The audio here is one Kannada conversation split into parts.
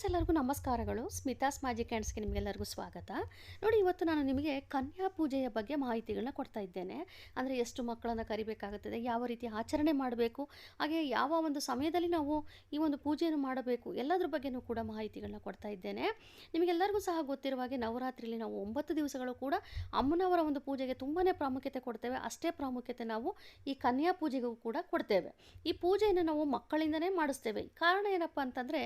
ಫ್ರೆಂಡ್ಸ್, ಎಲ್ಲರಿಗೂ ನಮಸ್ಕಾರಗಳು. ಸ್ಮಿತಾಸ್ ಮ್ಯಾಜಿಕ್ ಹ್ಯಾಂಡ್ಸ್ಗೆ ನಿಮಗೆಲ್ಲರಿಗೂ ಸ್ವಾಗತ. ನೋಡಿ, ಇವತ್ತು ನಾನು ನಿಮಗೆ ಕನ್ಯಾ ಪೂಜೆಯ ಬಗ್ಗೆ ಮಾಹಿತಿಗಳನ್ನ ಕೊಡ್ತಾ ಇದ್ದೇನೆ. ಅಂದರೆ ಎಷ್ಟು ಮಕ್ಕಳನ್ನು ಕರಿಬೇಕಾಗುತ್ತದೆ, ಯಾವ ರೀತಿ ಆಚರಣೆ ಮಾಡಬೇಕು, ಹಾಗೆ ಯಾವ ಒಂದು ಸಮಯದಲ್ಲಿ ನಾವು ಈ ಒಂದು ಪೂಜೆಯನ್ನು ಮಾಡಬೇಕು, ಎಲ್ಲದ್ರ ಬಗ್ಗೆನೂ ಕೂಡ ಮಾಹಿತಿಗಳನ್ನ ಕೊಡ್ತಾ ಇದ್ದೇನೆ. ನಿಮಗೆಲ್ಲರಿಗೂ ಸಹ ಗೊತ್ತಿರುವ ಹಾಗೆ ನವರಾತ್ರಿಯಲ್ಲಿ ನಾವು ಒಂಬತ್ತು ದಿವಸಗಳು ಕೂಡ ಅಮ್ಮನವರ ಒಂದು ಪೂಜೆಗೆ ತುಂಬಾ ಪ್ರಾಮುಖ್ಯತೆ ಕೊಡ್ತೇವೆ. ಅಷ್ಟೇ ಪ್ರಾಮುಖ್ಯತೆ ನಾವು ಈ ಕನ್ಯಾ ಪೂಜೆಗೂ ಕೂಡ ಕೊಡ್ತೇವೆ. ಈ ಪೂಜೆಯನ್ನು ನಾವು ಮಕ್ಕಳಿಂದನೇ ಮಾಡಿಸ್ತೇವೆ. ಕಾರಣ ಏನಪ್ಪ ಅಂತಂದರೆ,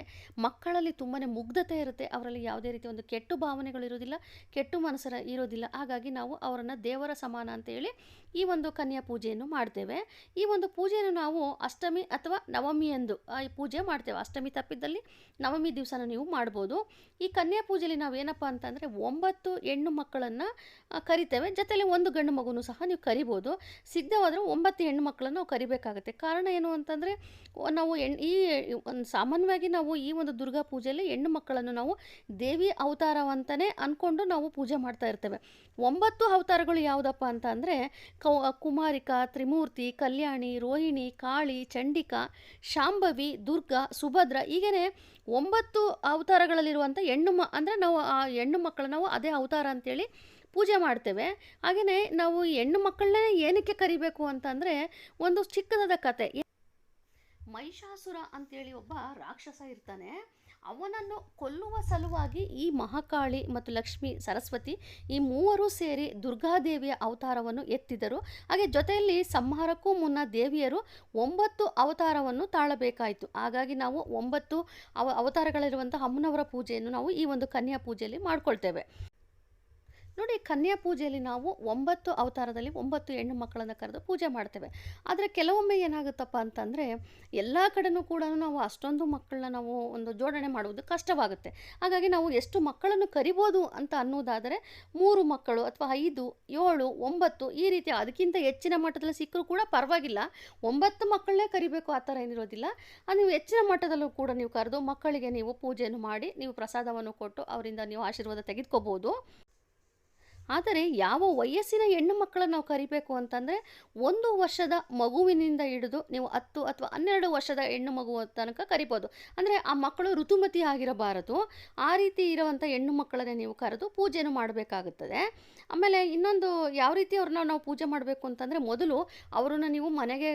ಮಕ್ಕಳಲ್ಲಿ ತುಂಬಾ ಮುಗ್ಧತೆ ಇರುತ್ತೆ. ಅವರಲ್ಲಿ ಯಾವುದೇ ರೀತಿ ಒಂದು ಕೆಟ್ಟು ಭಾವನೆಗಳು ಇರೋದಿಲ್ಲ ಕೆಟ್ಟು ಮನಸ್ಸರ ಇರೋದಿಲ್ಲ ಹಾಗಾಗಿ ನಾವು ಅವರನ್ನು ದೇವರ ಸಮಾನ ಅಂತೇಳಿ ಈ ಒಂದು ಕನ್ಯಾ ಪೂಜೆಯನ್ನು ಮಾಡ್ತೇವೆ. ಈ ಒಂದು ಪೂಜೆಯನ್ನು ನಾವು ಅಷ್ಟಮಿ ಅಥವಾ ನವಮಿ ಎಂದು ಈ ಪೂಜೆ ಮಾಡ್ತೇವೆ. ಅಷ್ಟಮಿ ತಪ್ಪಿದ್ದಲ್ಲಿ ನವಮಿ ದಿವಸನ ನೀವು ಮಾಡ್ಬೋದು. ಈ ಕನ್ಯಾ ಪೂಜೆಯಲ್ಲಿ ನಾವು ಏನಪ್ಪ ಅಂತಂದರೆ ಒಂಬತ್ತು ಹೆಣ್ಣು ಮಕ್ಕಳನ್ನು ಕರಿತೇವೆ. ಜೊತೆಯಲ್ಲಿ ಒಂದು ಗಂಡು ಮಗುನು ಸಹ ನೀವು ಕರಿಬೋದು. ಸಿದ್ಧವಾದರೂ ಒಂಬತ್ತು ಹೆಣ್ಣು ಮಕ್ಕಳನ್ನು ಕರಿಬೇಕಾಗುತ್ತೆ. ಕಾರಣ ಏನು ಅಂತಂದರೆ, ನಾವು ಹೆಣ್, ಈ ಸಾಮಾನ್ಯವಾಗಿ ನಾವು ಈ ಒಂದು ದುರ್ಗಾ ಪೂಜೆಯಲ್ಲಿ ಹೆಣ್ಣು ಮಕ್ಕಳನ್ನು ನಾವು ದೇವಿ ಅವತಾರವಂತನೇ ಅಂದ್ಕೊಂಡು ನಾವು ಪೂಜೆ ಮಾಡ್ತಾ ಇರ್ತೇವೆ. ಒಂಬತ್ತು ಅವತಾರಗಳು ಯಾವುದಪ್ಪ ಅಂತ ಅಂದರೆ, ಕೌ, ಕುಮಾರಿಕಾ, ತ್ರಿಮೂರ್ತಿ, ಕಲ್ಯಾಣಿ, ರೋಹಿಣಿ, ಕಾಳಿ, ಚಂಡಿಕಾ, ಶಾಂಭವಿ, ದುರ್ಗಾ, ಸುಭದ್ರ ಹೀಗೇ ಒಂಬತ್ತು ಅವತಾರಗಳಲ್ಲಿರುವಂಥ ಹೆಣ್ಣು ಮ, ಅಂದರೆ ನಾವು ಆ ಹೆಣ್ಣು ಮಕ್ಕಳು ನಾವು ಅದೇ ಅವತಾರ ಅಂತೇಳಿ ಪೂಜೆ ಮಾಡ್ತೇವೆ. ಹಾಗೆಯೇ ನಾವು ಹೆಣ್ಣು ಮಕ್ಕಳನ್ನೇ ಏನಕ್ಕೆ ಕರಿಬೇಕು ಅಂತಂದರೆ ಒಂದು ಚಿಕ್ಕದಾದ ಕತೆ. ಮಹಿಷಾಸುರ ಅಂತೇಳಿ ಒಬ್ಬ ರಾಕ್ಷಸ ಇರ್ತಾನೆ. ಅವನನ್ನು ಕೊಲ್ಲುವ ಸಲುವಾಗಿ ಈ ಮಹಾಕಾಳಿ ಮತ್ತು ಲಕ್ಷ್ಮಿ ಸರಸ್ವತಿ ಈ ಮೂವರು ಸೇರಿ ದುರ್ಗಾದೇವಿಯ ಅವತಾರವನ್ನು ಎತ್ತಿದರು. ಹಾಗೆ ಜೊತೆಯಲ್ಲಿ ಸಂಹಾರಕ್ಕೂ ಮುನ್ನ ದೇವಿಯರು ಒಂಬತ್ತು ಅವತಾರವನ್ನು ತಾಳಬೇಕಾಯಿತು. ಹಾಗಾಗಿ ನಾವು ಒಂಬತ್ತು ಅವ ಅವತಾರಗಳಿರುವಂಥ ಅಮ್ಮನವರ ಪೂಜೆಯನ್ನು ನಾವು ಈ ಒಂದು ಕನ್ಯಾ ಪೂಜೆಯಲ್ಲಿ ಮಾಡ್ಕೊಳ್ತೇವೆ. ನೋಡಿ ಕನ್ಯಾ ಪೂಜೆಯಲ್ಲಿ ನಾವು ಒಂಬತ್ತು ಅವತಾರದಲ್ಲಿ ಒಂಬತ್ತು ಹೆಣ್ಣು ಮಕ್ಕಳನ್ನು ಕರೆದು ಪೂಜೆ ಮಾಡ್ತೇವೆ. ಆದರೆ ಕೆಲವೊಮ್ಮೆ ಏನಾಗುತ್ತಪ್ಪ ಅಂತಂದರೆ ಎಲ್ಲ ಕಡೆನೂ ಕೂಡ ನಾವು ಅಷ್ಟೊಂದು ಮಕ್ಕಳನ್ನ ನಾವು ಒಂದು ಜೋಡಣೆ ಮಾಡುವುದು ಕಷ್ಟವಾಗುತ್ತೆ. ಹಾಗಾಗಿ ನಾವು ಎಷ್ಟು ಮಕ್ಕಳನ್ನು ಕರಿಬೋದು ಅಂತ ಅನ್ನೋದಾದರೆ ಮೂರು ಮಕ್ಕಳು ಅಥವಾ ಐದು, ಏಳು, ಒಂಬತ್ತು ಈ ರೀತಿ ಅದಕ್ಕಿಂತ ಹೆಚ್ಚಿನ ಮಟ್ಟದಲ್ಲಿ ಸಿಕ್ಕರೂ ಕೂಡ ಪರವಾಗಿಲ್ಲ. ಒಂಬತ್ತು ಮಕ್ಕಳನ್ನೇ ಕರಿಬೇಕು ಆ ಥರ ಏನಿರೋದಿಲ್ಲ. ನೀವು ಹೆಚ್ಚಿನ ಮಟ್ಟದಲ್ಲೂ ಕೂಡ ನೀವು ಕರೆದು ಮಕ್ಕಳಿಗೆ ನೀವು ಪೂಜೆಯನ್ನು ಮಾಡಿ ನೀವು ಪ್ರಸಾದವನ್ನು ಕೊಟ್ಟು ಅವರಿಂದ ನೀವು ಆಶೀರ್ವಾದ ತೆಗೆದುಕೋಬೋದು. ಆದರೆ ಯಾವ ವಯಸ್ಸಿನ ಹೆಣ್ಣು ಮಕ್ಕಳನ್ನು ನಾವು ಕರಿಬೇಕು ಅಂತಂದರೆ ಒಂದು ವರ್ಷದ ಮಗುವಿನಿಂದ ಹಿಡಿದು ನೀವು ಹತ್ತು ಅಥವಾ ಹನ್ನೆರಡು ವರ್ಷದ ಹೆಣ್ಣು ಮಗು ತನಕ ಕರಿಬೋದು. ಅಂದರೆ ಆ ಮಕ್ಕಳು ಋತುಮತಿ ಆಗಿರಬಾರದು. ಆ ರೀತಿ ಇರುವಂಥ ಹೆಣ್ಣು ಮಕ್ಕಳನ್ನೇ ನೀವು ಕರೆದು ಪೂಜೆಯನ್ನು ಮಾಡಬೇಕಾಗುತ್ತದೆ. ಆಮೇಲೆ ಇನ್ನೊಂದು ಯಾವ ರೀತಿ ಅವ್ರನ್ನ ನಾವು ಪೂಜೆ ಮಾಡಬೇಕು ಅಂತಂದರೆ ಮೊದಲು ಅವರನ್ನು ನೀವು ಮನೆಗೆ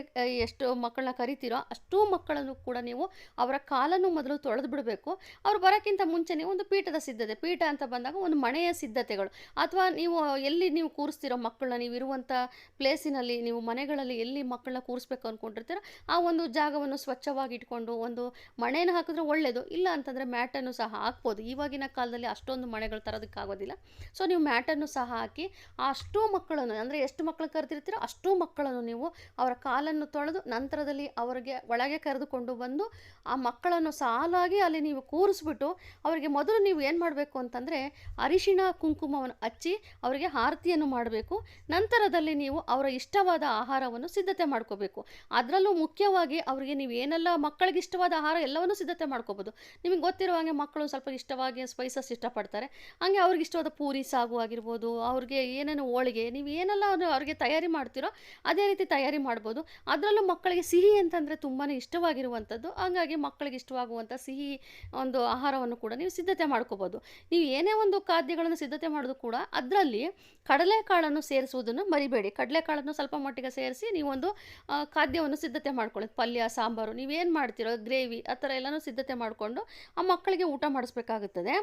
ಎಷ್ಟು ಮಕ್ಕಳನ್ನ ಕರಿತೀರೋ ಅಷ್ಟೂ ಮಕ್ಕಳನ್ನು ಕೂಡ ನೀವು ಅವರ ಕಾಲನ್ನು ಮೊದಲು ತೊಳೆದು ಬಿಡಬೇಕು. ಅವ್ರು ಬರೋಕ್ಕಿಂತ ಮುಂಚೆ ನೀವು ಒಂದು ಪೀಠದ ಸಿದ್ಧತೆ, ಪೀಠ ಅಂತ ಬಂದಾಗ ಒಂದು ಮನೆಯ ಸಿದ್ಧತೆಗಳು. ಅಥವಾ ನೀವು ಎಲ್ಲಿ ನೀವು ಕೂರಿಸ್ತಿರೋ ಮಕ್ಕಳನ್ನ, ನೀವು ಇರುವಂಥ ಪ್ಲೇಸಿನಲ್ಲಿ ನೀವು ಮನೆಗಳಲ್ಲಿ ಎಲ್ಲಿ ಮಕ್ಕಳನ್ನ ಕೂರಿಸ್ಬೇಕು ಅಂದ್ಕೊಂಡಿರ್ತೀರೋ ಆ ಒಂದು ಜಾಗವನ್ನು ಸ್ವಚ್ಛವಾಗಿ ಇಟ್ಕೊಂಡು ಒಂದು ಮಣೆಯನ್ನು ಹಾಕಿದ್ರೆ ಒಳ್ಳೆಯದು ಇಲ್ಲ ಅಂತಂದರೆ ಮ್ಯಾಟನ್ನು ಸಹ ಹಾಕ್ಬೋದು. ಇವಾಗಿನ ಕಾಲದಲ್ಲಿ ಅಷ್ಟೊಂದು ಮನೆಗಳು ತರೋದಕ್ಕಾಗೋದಿಲ್ಲ ಸೊ ನೀವು ಮ್ಯಾಟನ್ನು ಸಹ ಹಾಕಿ ಅಷ್ಟೂ ಮಕ್ಕಳನ್ನು, ಅಂದರೆ ಎಷ್ಟು ಮಕ್ಕಳು ಕರೆದಿರ್ತೀರೋ ಅಷ್ಟು ಮಕ್ಕಳನ್ನು ನೀವು ಅವರ ಕಾಲನ್ನು ತೊಳೆದು ನಂತರದಲ್ಲಿ ಅವರಿಗೆ ಒಳಗೆ ಕರೆದುಕೊಂಡು ಬಂದು ಆ ಮಕ್ಕಳನ್ನು ಸಾಲಾಗಿ ಅಲ್ಲಿ ನೀವು ಕೂರಿಸ್ಬಿಟ್ಟು ಅವರಿಗೆ ಮೊದಲು ನೀವು ಏನು ಮಾಡಬೇಕು ಅಂತಂದರೆ ಅರಿಶಿಣ ಕುಂಕುಮವನ್ನು ಹಚ್ಚಿ ಅವರಿಗೆ ಆರತಿಯನ್ನು ಮಾಡಬೇಕು. ನಂತರದಲ್ಲಿ ನೀವು ಅವರ ಇಷ್ಟವಾದ ಆಹಾರವನ್ನು ಸಿದ್ಧತೆ ಮಾಡ್ಕೋಬೇಕು. ಅದರಲ್ಲೂ ಮುಖ್ಯವಾಗಿ ಅವರಿಗೆ ನೀವು ಏನೆಲ್ಲ ಮಕ್ಕಳಿಗೆ ಇಷ್ಟವಾದ ಆಹಾರ ಎಲ್ಲವನ್ನು ಸಿದ್ಧತೆ ಮಾಡ್ಕೋಬೋದು. ನಿಮಗೆ ಗೊತ್ತಿರೋ ಹಾಗೆ ಮಕ್ಕಳು ಸ್ವಲ್ಪ ಇಷ್ಟವಾಗಿ ಸ್ಪೈಸಸ್ ಇಷ್ಟಪಡ್ತಾರೆ. ಹಾಗೆ ಅವ್ರಿಗೆ ಇಷ್ಟವಾದ ಪೂರಿ, ಸಾಗು ಆಗಿರ್ಬೋದು, ಅವ್ರಿಗೆ ಏನೇನು ಹೋಳಿಗೆ, ನೀವು ಏನೆಲ್ಲ ಅವ್ರು- ಅವ್ರಿಗೆ ತಯಾರಿ ಮಾಡ್ತೀರೋ ಅದೇ ರೀತಿ ತಯಾರಿ ಮಾಡ್ಬೋದು. ಅದರಲ್ಲೂ ಮಕ್ಕಳಿಗೆ ಸಿಹಿ ಅಂತಂದರೆ ತುಂಬಾ ಇಷ್ಟವಾಗಿರುವಂಥದ್ದು. ಹಾಗಾಗಿ ಮಕ್ಕಳಿಗೆ ಇಷ್ಟವಾಗುವಂಥ ಸಿಹಿ ಒಂದು ಆಹಾರವನ್ನು ಕೂಡ ನೀವು ಸಿದ್ಧತೆ ಮಾಡ್ಕೋಬೋದು. ನೀವು ಏನೇ ಒಂದು ಖಾದ್ಯಗಳನ್ನು ಸಿದ್ಧತೆ ಮಾಡೋದು ಕೂಡ ಅದರಲ್ಲಿ ಕಡಲೆಕಾಳನ್ನು ಸೇರಿಸುವುದನ್ನು ಮರಿಬೇಡಿ. ಕಡಲೆಕಾಳನ್ನು ಸ್ವಲ್ಪ ಮಟ್ಟಿಗೆ ಸೇರಿಸಿ ನೀವೊಂದು ಖಾದ್ಯವನ್ನು ಸಿದ್ಧತೆ ಮಾಡ್ಕೊಳ್ಳಿ. ಪಲ್ಯ, ಸಾಂಬಾರು ನೀವೇನು ಮಾಡ್ತೀರೋ, ಗ್ರೇವಿ ಆ ಥರ ಎಲ್ಲನೂ ಸಿದ್ಧತೆ ಮಾಡಿಕೊಂಡು ಆ ಮಕ್ಕಳಿಗೆ ಊಟ ಮಾಡಿಸ್ಬೇಕಾಗುತ್ತದೆ.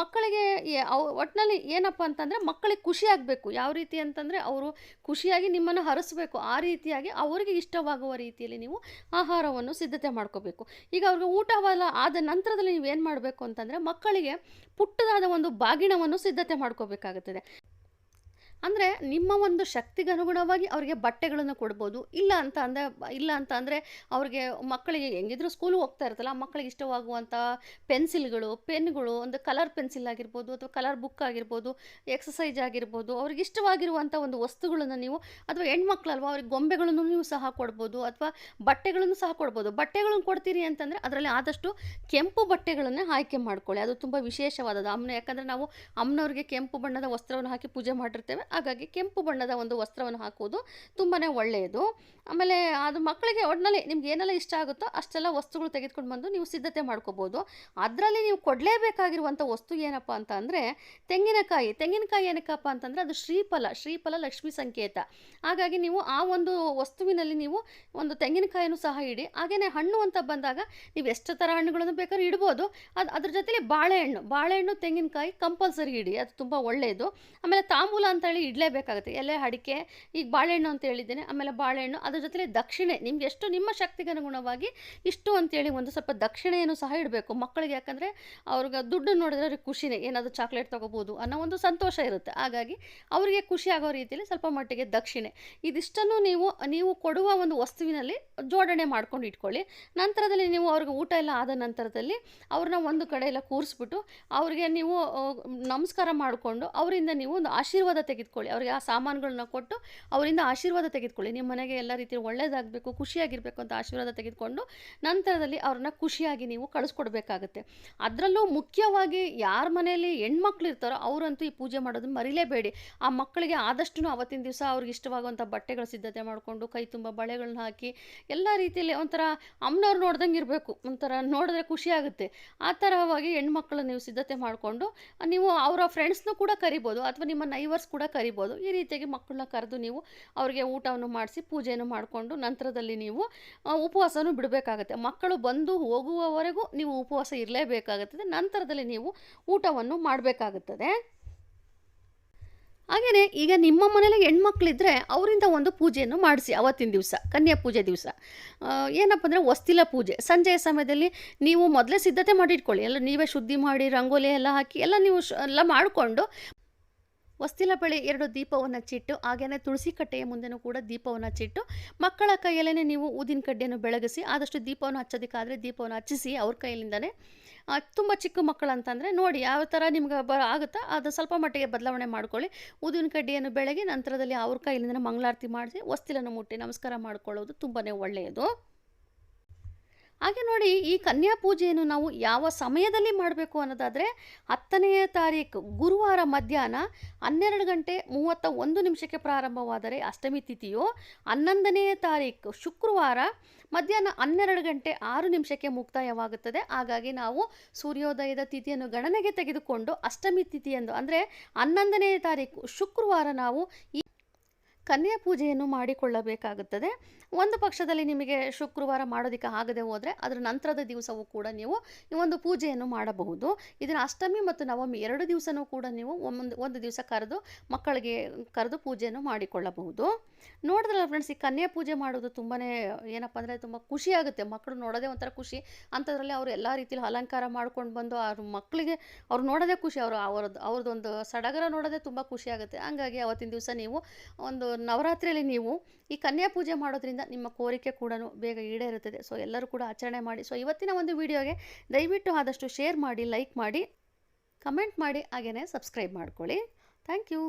ಮಕ್ಕಳಿಗೆ ಒಟ್ಟಿನಲ್ಲಿ ಏನಪ್ಪ ಅಂತಂದರೆ ಮಕ್ಕಳಿಗೆ ಖುಷಿಯಾಗಬೇಕು ಯಾವ ರೀತಿ ಅಂತಂದರೆ ಅವರು ಖುಷಿಯಾಗಿ ನಿಮ್ಮನ್ನು ಹರಿಸ್ಬೇಕು. ಆ ರೀತಿಯಾಗಿ ಅವರಿಗೆ ಇಷ್ಟವಾಗುವ ರೀತಿಯಲ್ಲಿ ನೀವು ಆಹಾರವನ್ನು ಸಿದ್ಧತೆ ಮಾಡ್ಕೋಬೇಕು. ಈಗ ಅವ್ರಿಗೆ ಊಟವಲ್ಲ ಆದ ನಂತರದಲ್ಲಿ ನೀವು ಏನು ಮಾಡಬೇಕು ಅಂತಂದರೆ ಮಕ್ಕಳಿಗೆ ಪುಟ್ಟದಾದ ಒಂದು ಬಾಗಿಣವನ್ನು ಸಿದ್ಧತೆ ಮಾಡ್ಕೋಬೇಕಾಗುತ್ತದೆ. ಅಂದರೆ ನಿಮ್ಮ ಒಂದು ಶಕ್ತಿಗೆ ಅನುಗುಣವಾಗಿ ಅವರಿಗೆ ಬಟ್ಟೆಗಳನ್ನು ಕೊಡ್ಬೋದು. ಇಲ್ಲ ಅಂತ ಅಂದರೆ, ಇಲ್ಲ ಅಂತ ಅಂದರೆ ಅವ್ರಿಗೆ ಮಕ್ಕಳಿಗೆ ಹೆಂಗಿದ್ರು ಸ್ಕೂಲ್ ಹೋಗ್ತಾ ಇರ್ತಲ್ಲ ಮಕ್ಕಳಿಗೆ ಇಷ್ಟವಾಗುವಂಥ ಪೆನ್ಸಿಲ್ಗಳು ಪೆನ್ಗಳು ಒಂದು ಕಲರ್ ಪೆನ್ಸಿಲ್ ಆಗಿರ್ಬೋದು ಅಥವಾ ಕಲರ್ ಬುಕ್ ಆಗಿರ್ಬೋದು ಎಕ್ಸಸೈಜ್ ಆಗಿರ್ಬೋದು, ಅವ್ರಿಗೆ ಇಷ್ಟವಾಗಿರುವಂಥ ಒಂದು ವಸ್ತುಗಳನ್ನು ನೀವು ಅಥವಾ ಹೆಣ್ಮಕ್ಳಲ್ವ ಅವ್ರಿಗೆ ಗೊಂಬೆಗಳನ್ನು ನೀವು ಸಹ ಕೊಡ್ಬೋದು ಅಥವಾ ಬಟ್ಟೆಗಳನ್ನು ಸಹ ಕೊಡ್ಬೋದು. ಬಟ್ಟೆಗಳನ್ನು ಕೊಡ್ತೀರಿ ಅಂತಂದರೆ ಅದರಲ್ಲಿ ಆದಷ್ಟು ಕೆಂಪು ಬಟ್ಟೆಗಳನ್ನೇ ಆಯ್ಕೆ ಮಾಡ್ಕೊಳ್ಳಿ. ಅದು ತುಂಬ ವಿಶೇಷವಾದದ್ದು. ಅಮ್ಮನ ಯಾಕಂದರೆ ನಾವು ಅಮ್ಮನವ್ರಿಗೆ ಕೆಂಪು ಬಣ್ಣದ ವಸ್ತ್ರವನ್ನು ಹಾಕಿ ಪೂಜೆ ಮಾಡಿರ್ತೇವೆ. ಹಾಗಾಗಿ ಕೆಂಪು ಬಣ್ಣದ ಒಂದು ವಸ್ತ್ರವನ್ನು ಹಾಕುವುದು ತುಂಬಾ ಒಳ್ಳೆಯದು. ಆಮೇಲೆ ಅದು ಮಕ್ಕಳಿಗೆ ಒಟ್ಟಿನಲ್ಲಿ ನಿಮ್ಗೆ ಏನೆಲ್ಲ ಇಷ್ಟ ಆಗುತ್ತೋ ಅಷ್ಟೆಲ್ಲ ವಸ್ತುಗಳು ತೆಗೆದುಕೊಂಡು ಬಂದು ನೀವು ಸಿದ್ಧತೆ ಮಾಡ್ಕೋಬೋದು. ಅದರಲ್ಲಿ ನೀವು ಕೊಡಲೇಬೇಕಾಗಿರುವಂಥ ವಸ್ತು ಏನಪ್ಪ ಅಂತ ಅಂದರೆ ತೆಂಗಿನಕಾಯಿ. ತೆಂಗಿನಕಾಯಿ ಏನಕ್ಕಪ್ಪ ಅಂತಂದರೆ ಅದು ಶ್ರೀಫಲ ಶ್ರೀಫಲ ಲಕ್ಷ್ಮಿ ಸಂಕೇತ. ಹಾಗಾಗಿ ನೀವು ಆ ಒಂದು ವಸ್ತುವಿನಲ್ಲಿ ನೀವು ಒಂದು ತೆಂಗಿನಕಾಯಿನೂ ಸಹ ಇಡಿ. ಹಾಗೆಯೇ ಹಣ್ಣು ಅಂತ ಬಂದಾಗ ನೀವು ಎಷ್ಟು ಥರ ಹಣ್ಣುಗಳನ್ನು ಬೇಕಾದ್ರೂ ಇಡ್ಬೋದು. ಅದು ಅದ್ರ ಜೊತೆಲಿ ಬಾಳೆಹಣ್ಣು. ಬಾಳೆಹಣ್ಣು, ತೆಂಗಿನಕಾಯಿ ಕಂಪಲ್ಸರಿ ಇಡಿ. ಅದು ತುಂಬ ಒಳ್ಳೆಯದು. ಆಮೇಲೆ ತಾಂಬೂಲ ಅಂತೇಳಿ ಇಡಲೇಬೇಕಾಗುತ್ತೆ. ಎಲೆ, ಅಡಿಕೆ, ಈಗ ಬಾಳೆಹಣ್ಣು ಅಂತ ಹೇಳಿದ್ದೇನೆ, ಆಮೇಲೆ ಬಾಳೆಹಣ್ಣು, ಅದ್ರ ಜೊತೆಲಿ ದಕ್ಷಿಣೆ, ನಿಮ್ಗೆ ಎಷ್ಟು ನಿಮ್ಮ ಶಕ್ತಿಗೆ ಅನುಗುಣವಾಗಿ ಇಷ್ಟು ಅಂತೇಳಿ ಒಂದು ಸ್ವಲ್ಪ ದಕ್ಷಿಣೆಯನ್ನು ಸಹ ಇಡಬೇಕು. ಮಕ್ಕಳಿಗೆ ಯಾಕಂದರೆ ಅವ್ರಿಗೆ ದುಡ್ಡು ನೋಡಿದ್ರೆ ಅವ್ರಿಗೆ ಖುಷಿನೇ, ಏನಾದರೂ ಚಾಕ್ಲೇಟ್ ತೊಗೋಬೋದು ಅನ್ನೋ ಒಂದು ಸಂತೋಷ ಇರುತ್ತೆ. ಹಾಗಾಗಿ ಅವರಿಗೆ ಖುಷಿ ಆಗೋ ರೀತಿಯಲ್ಲಿ ಸ್ವಲ್ಪ ಮಟ್ಟಿಗೆ ದಕ್ಷಿಣೆ. ಇದಿಷ್ಟನ್ನು ನೀವು ನೀವು ಕೊಡುವ ಒಂದು ವಸ್ತುವಿನಲ್ಲಿ ಜೋಡಣೆ ಮಾಡ್ಕೊಂಡು ಇಟ್ಕೊಳ್ಳಿ. ನಂತರದಲ್ಲಿ ನೀವು ಅವ್ರಿಗೆ ಊಟ ಎಲ್ಲ ಆದ ನಂತರದಲ್ಲಿ ಅವ್ರನ್ನ ಒಂದು ಕಡೆ ಎಲ್ಲ ಕೂರಿಸ್ಬಿಟ್ಟು ಅವ್ರಿಗೆ ನೀವು ನಮಸ್ಕಾರ ಮಾಡಿಕೊಂಡು ಅವರಿಂದ ನೀವು ಒಂದು ಆಶೀರ್ವಾದ ತೆಗೆದುಕೊಳ್ಳಿ. ಅವರಿಗೆ ಆ ಸಾಮಾನುಗಳನ್ನ ಕೊಟ್ಟು ಅವರಿಂದ ಆಶೀರ್ವಾದ ತೆಗೆದುಕೊಳ್ಳಿ. ನಿಮ್ಮ ಮನೆಗೆ ಎಲ್ಲ ರೀತಿ ಒಳ್ಳೆಯದಾಗಬೇಕು ಖುಷಿಯಾಗಿರಬೇಕು ಅಂತ ಆಶೀರ್ವಾದ ತೆಗೆದುಕೊಂಡು ನಂತರದಲ್ಲಿ ಅವ್ರನ್ನ ಖುಷಿಯಾಗಿ ನೀವು ಕಳಿಸ್ಕೊಡ್ಬೇಕಾಗತ್ತೆ. ಅದರಲ್ಲೂ ಮುಖ್ಯವಾಗಿ ಯಾರ ಮನೆಯಲ್ಲಿ ಹೆಣ್ಮಕ್ಳು ಇರ್ತಾರೋ ಅವರಂತೂ ಈ ಪೂಜೆ ಮಾಡೋದನ್ನ ಮರಿಲೇಬೇಡಿ. ಆ ಮಕ್ಕಳಿಗೆ ಆದಷ್ಟು ಅವತ್ತಿನ ದಿವಸ ಅವ್ರಿಗೆ ಇಷ್ಟವಾಗುವಂಥ ಬಟ್ಟೆಗಳ ಸಿದ್ಧತೆ ಮಾಡಿಕೊಂಡು ಕೈ ತುಂಬ ಬಳೆಗಳನ್ನ ಹಾಕಿ ಎಲ್ಲ ರೀತಿಯಲ್ಲಿ ಒಂಥರ ಅಮ್ಮನವ್ರು ನೋಡ್ದಂಗೆ ಇರಬೇಕು. ಒಂಥರ ನೋಡಿದ್ರೆ ಖುಷಿ ಆಗುತ್ತೆ. ಆ ಥರವಾಗಿ ಹೆಣ್ಮಕ್ಳು ನೀವು ಸಿದ್ಧತೆ ಮಾಡಿಕೊಂಡು ನೀವು ಅವರ ಫ್ರೆಂಡ್ಸ್ನೂ ಕೂಡ ಕರಿಬೋದು ಅಥವಾ ನಿಮ್ಮ ನೈವರ್ಸ್ ಕೂಡ ಕರಿಬೋದು. ಈ ರೀತಿಯಾಗಿ ಮಕ್ಕಳನ್ನ ಕರೆದು ನೀವು ಅವರಿಗೆ ಊಟವನ್ನು ಮಾಡಿಸಿ ಪೂಜೆಯನ್ನು ಮಾಡಿಕೊಂಡು ನಂತರದಲ್ಲಿ ನೀವು ಉಪವಾಸನು ಬಿಡಬೇಕಾಗತ್ತೆ. ಮಕ್ಕಳು ಬಂದು ಹೋಗುವವರೆಗೂ ನೀವು ಉಪವಾಸ ಇರಲೇಬೇಕಾಗುತ್ತದೆ. ನಂತರದಲ್ಲಿ ನೀವು ಊಟವನ್ನು ಮಾಡಬೇಕಾಗುತ್ತದೆ. ಹಾಗೆಯೇ ಈಗ ನಿಮ್ಮ ಮನೇಲಿ ಹೆಣ್ಮಕ್ಳಿದ್ರೆ ಅವರಿಂದ ಒಂದು ಪೂಜೆಯನ್ನು ಮಾಡಿಸಿ ಅವತ್ತಿನ ದಿವಸ, ಕನ್ಯಾ ಪೂಜೆ ದಿವಸ. ಏನಪ್ಪ ಅಂದರೆ ವಸ್ತಿಲ ಪೂಜೆ. ಸಂಜೆಯ ಸಮಯದಲ್ಲಿ ನೀವು ಮೊದಲೇ ಸಿದ್ಧತೆ ಮಾಡಿ ಇಟ್ಕೊಳ್ಳಿ ಎಲ್ಲ ನೀವೇ ಶುದ್ಧಿ ಮಾಡಿ, ರಂಗೋಲಿ ಎಲ್ಲ ಹಾಕಿ ಎಲ್ಲ ನೀವು ಎಲ್ಲ ಮಾಡಿಕೊಂಡು ವಸ್ತಿಲ ಬಳಿ ಎರಡು ದೀಪವನ್ನು ಚಿಟ್ಟು ಹಾಗೆಯೇ ತುಳಸಿ ಕಟ್ಟೆಯ ಮುಂದೆನೂ ಕೂಡ ದೀಪವನ್ನು ಹಚ್ಚಿಟ್ಟು ಮಕ್ಕಳ ಕೈಯಲ್ಲೇ ನೀವು ಊದಿನ ಕಡ್ಡಿಯನ್ನು ಬೆಳಗಿಸಿ, ಆದಷ್ಟು ದೀಪವನ್ನು ಹಚ್ಚೋದಕ್ಕಾದರೆ ದೀಪವನ್ನು ಹಚ್ಚಿಸಿ ಅವ್ರ ಕೈಯಲ್ಲಿಂದಲೇ ತುಂಬ ಚಿಕ್ಕ ಮಕ್ಕಳು ಅಂತಂದರೆ ನೋಡಿ ಯಾವ ಥರ ನಿಮ್ಗೆ ಬ, ಆಗುತ್ತಾ, ಅದು ಸ್ವಲ್ಪ ಮಟ್ಟಿಗೆ ಬದಲಾವಣೆ ಮಾಡ್ಕೊಳ್ಳಿ. ಊದಿನ ಕಡ್ಡಿಯನ್ನು ಬೆಳಗಿ ನಂತರದಲ್ಲಿ ಅವ್ರ ಕೈಲಿಂದ ಮಂಗಳಾರತಿ ಮಾಡಿಸಿ, ಹೊಸ್ತಿಲನ್ನು ಮುಟ್ಟಿ ನಮಸ್ಕಾರ ಮಾಡ್ಕೊಳ್ಳೋದು ತುಂಬಾ ಒಳ್ಳೆಯದು. ಹಾಗೆ ನೋಡಿ ಈ ಕನ್ಯಾ ಪೂಜೆಯನ್ನು ನಾವು ಯಾವ ಸಮಯದಲ್ಲಿ ಮಾಡಬೇಕು ಅನ್ನೋದಾದರೆ ಹತ್ತನೆಯ ತಾರೀಕು ಗುರುವಾರ ಮಧ್ಯಾಹ್ನ ಹನ್ನೆರಡು ಗಂಟೆ ಮೂವತ್ತ ಒಂದು ನಿಮಿಷಕ್ಕೆ ಪ್ರಾರಂಭವಾದರೆ ಅಷ್ಟಮಿ ತಿಥಿಯು ಹನ್ನೊಂದನೆಯ ತಾರೀಕು ಶುಕ್ರವಾರ ಮಧ್ಯಾಹ್ನ ಹನ್ನೆರಡು ಗಂಟೆ ಆರು ನಿಮಿಷಕ್ಕೆ ಮುಕ್ತಾಯವಾಗುತ್ತದೆ. ಹಾಗಾಗಿ ನಾವು ಸೂರ್ಯೋದಯದ ತಿಥಿಯನ್ನು ಗಣನೆಗೆ ತೆಗೆದುಕೊಂಡು ಅಷ್ಟಮಿ ತಿಥಿಯಂದು ಅಂದರೆ ಹನ್ನೊಂದನೆಯ ತಾರೀಕು ಶುಕ್ರವಾರ ನಾವು ಈ ಕನ್ಯಾ ಪೂಜೆಯನ್ನು ಮಾಡಿಕೊಳ್ಳಬೇಕಾಗುತ್ತದೆ. ಒಂದು ಪಕ್ಷದಲ್ಲಿ ನಿಮಗೆ ಶುಕ್ರವಾರ ಮಾಡೋದಕ್ಕೆ ಆಗದೆ ಹೋದರೆ ಅದರ ನಂತರದ ದಿವಸವೂ ಕೂಡ ನೀವು ಈ ಒಂದು ಪೂಜೆಯನ್ನು ಮಾಡಬಹುದು. ಇದನ್ನು ಅಷ್ಟಮಿ ಮತ್ತು ನವಮಿ ಎರಡು ದಿವಸನೂ ಕೂಡ ನೀವು ಒಂದು ಒಂದು ದಿವಸ ಕರೆದು ಮಕ್ಕಳಿಗೆ ಕರೆದು ಪೂಜೆಯನ್ನು ಮಾಡಿಕೊಳ್ಳಬಹುದು. ನೋಡಿದ್ರಲ್ಲ ಫ್ರೆಂಡ್ಸ್ ಈ ಕನ್ಯಾ ಪೂಜೆ ಮಾಡೋದು ತುಂಬಾ ಏನಪ್ಪ ಅಂದರೆ ತುಂಬ ಖುಷಿ ಆಗುತ್ತೆ. ಮಕ್ಕಳು ನೋಡೋದೇ ಒಂಥರ ಖುಷಿ. ಅಂಥದ್ರಲ್ಲಿ ಅವರು ಎಲ್ಲ ರೀತಿಯಲ್ಲಿ ಅಲಂಕಾರ ಮಾಡ್ಕೊಂಡು ಬಂದು ಅವ್ರ ಮಕ್ಕಳಿಗೆ ಅವ್ರು ನೋಡೋದೇ ಖುಷಿ. ಅವರು ಅವ್ರದ್ದು ಅವ್ರದ್ದೊಂದು ಸಡಗರ ನೋಡೋದೇ ತುಂಬ ಖುಷಿ ಆಗುತ್ತೆ. ಹಂಗಾಗಿ ಅವತ್ತಿನ ದಿವಸ ನೀವು ಒಂದು ನವರಾತ್ರಿಯಲ್ಲಿ ನೀವು ಈ ಕನ್ಯಾ ಪೂಜೆ ಮಾಡೋದ್ರಿಂದ ನಿಮ್ಮ ಕೋರಿಕೆ ಕೂಡ ಬೇಗ ಈಡೇರುತ್ತದೆ. ಸೊ ಎಲ್ಲರೂ ಕೂಡ ಆಚರಣೆ ಮಾಡಿ. ಸೊ ಇವತ್ತಿನ ಒಂದು ವಿಡಿಯೋಗೆ ದಯವಿಟ್ಟು ಆದಷ್ಟು ಶೇರ್ ಮಾಡಿ ಲೈಕ್ ಮಾಡಿ ಕಮೆಂಟ್ ಮಾಡಿ ಹಾಗೆಯೇ ಸಬ್ಸ್ಕ್ರೈಬ್ ಮಾಡ್ಕೊಳ್ಳಿ. Thank you